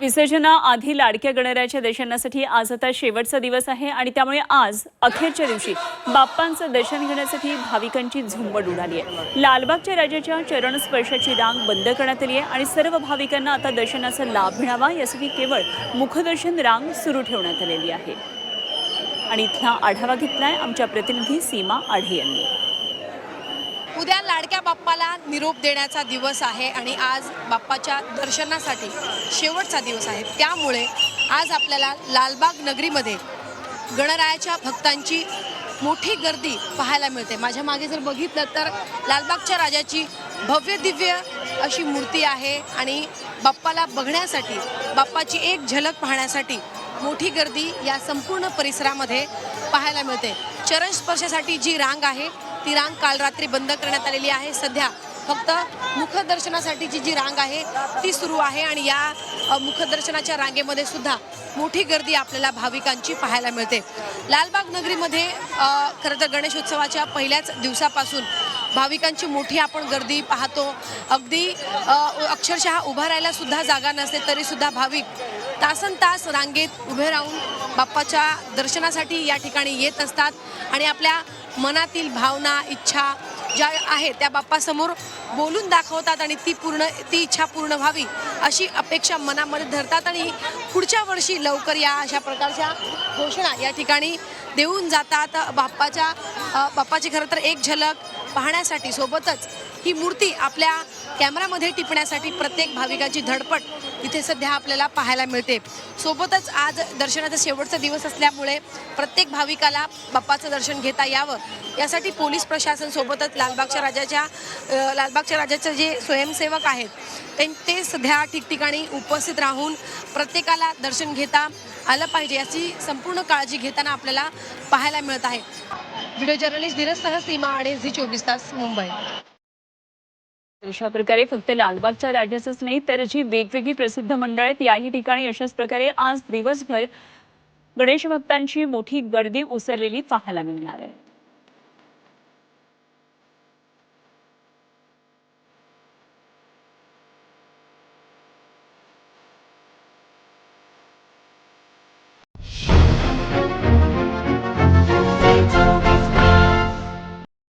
विसर्जनाआधी लाडक्या गणरायाच्या दर्शनासाठी आज आता शेवटचा दिवस आहे आणि त्यामुळे आज अखेरच्या दिवशी बाप्पांचं दर्शन घेण्यासाठी भाविकांची झुंबड उडाली आहे. लालबागच्या राजाच्या चरणस्पर्शाची रांग बंद करण्यात आली आहे आणि सर्व भाविकांना आता दर्शनाचा लाभ मिळावा यासाठी केवळ मुखदर्शन रांग सुरू ठेवण्यात आलेली आहे. आणि इथला आढावा घेतलाय आमच्या प्रतिनिधी सीमा आढे यांनी. उद्या लाडक्या बाप्पाला निरोप देण्याचा दिवस आहे आणि आज बाप्पाच्या दर्शनासाठी शेवटचा दिवस आहे. त्यामुळे आज आपल्याला लालबाग नगरीमध्ये गणरायाच्या भक्तांची मोठी गर्दी पाहायला मिळते. माझ्या मागे जर बघितलं तर लालबागच्या राजाची भव्य दिव्य अशी मूर्ती आहे आणि बाप्पाला बघण्यासाठी बाप्पाची एक झलक पाहण्यासाठी मोठी गर्दी या संपूर्ण परिसरामध्ये पाहायला मिळते. चरण स्पर्शासाठी जी रांग आहे ती रांग काल रात्री बंद करण्यात आलेली आहे. सध्या फक्त मुखदर्शनासाठीची जी रांग आहे ती सुरू आहे आणि या मुखदर्शनाच्या रांगेमध्ये सुद्धा मोठी गर्दी आपल्याला भाविकांची पाहायला मिळते. लालबाग नगरीमध्ये खरं तर गणेशोत्सवाच्या पहिल्याच दिवसापासून भाविकांची मोठी आपण गर्दी पाहतो. अगदी अक्षरशः उभा राहायला सुद्धा जागा नसते तरी सुद्धा भाविक तासन तास रांगेत उभे राहून बाप्पाच्या दर्शनासाठी या ठिकाणी येत असतात. आणि आपल्या मनातील भावना इच्छा ज्या आहेत त्या बाप्पासमोर बोलून दाखवतात आणि ती पूर्ण ती इच्छा पूर्ण व्हावी अशी अपेक्षा मनामध्ये धरतात आणि पुढच्या वर्षी लवकर या अशा प्रकारच्या घोषणा या ठिकाणी देऊन जातात. बाप्पाच्या बाप्पाची खरं तर एक झलक पाहण्यासाठी सोबतच ही मूर्ती आपल्या कॅमेरामध्ये टिपण्यासाठी प्रत्येक भाविकाची धडपड इथे सध्या आपल्याला पाहायला मिळते. सोबतच आज दर्शनाचा शेवटचा दिवस असल्यामुळे प्रत्येक भाविकाला बाप्पाचं दर्शन घेता यावं. यासाठी पोलीस प्रशासन सोबतच लालबागच्या राजाच्या लालबागच्या राजाचे जे स्वयंसेवक आहेत ते ते सध्या ठिकठिकाणी उपस्थित राहून प्रत्येकाला दर्शन घेता आलं पाहिजे याची संपूर्ण काळजी घेताना आपल्याला पाहायला मिळत आहे. व्हिडिओ जर्नलिस्ट धीरज सह सीमा आणि झी चोवीस तास मुंबई. अशा प्रकारे फक्त लालबागच्या राजाचंच नाही तर जी वेगवेगळी प्रसिद्ध मंडळ आहेत याही ठिकाणी अशाच प्रकारे आज दिवसभर गणेश भक्तांची मोठी गर्दी उसरलेली पाहायला मिळणार आहे.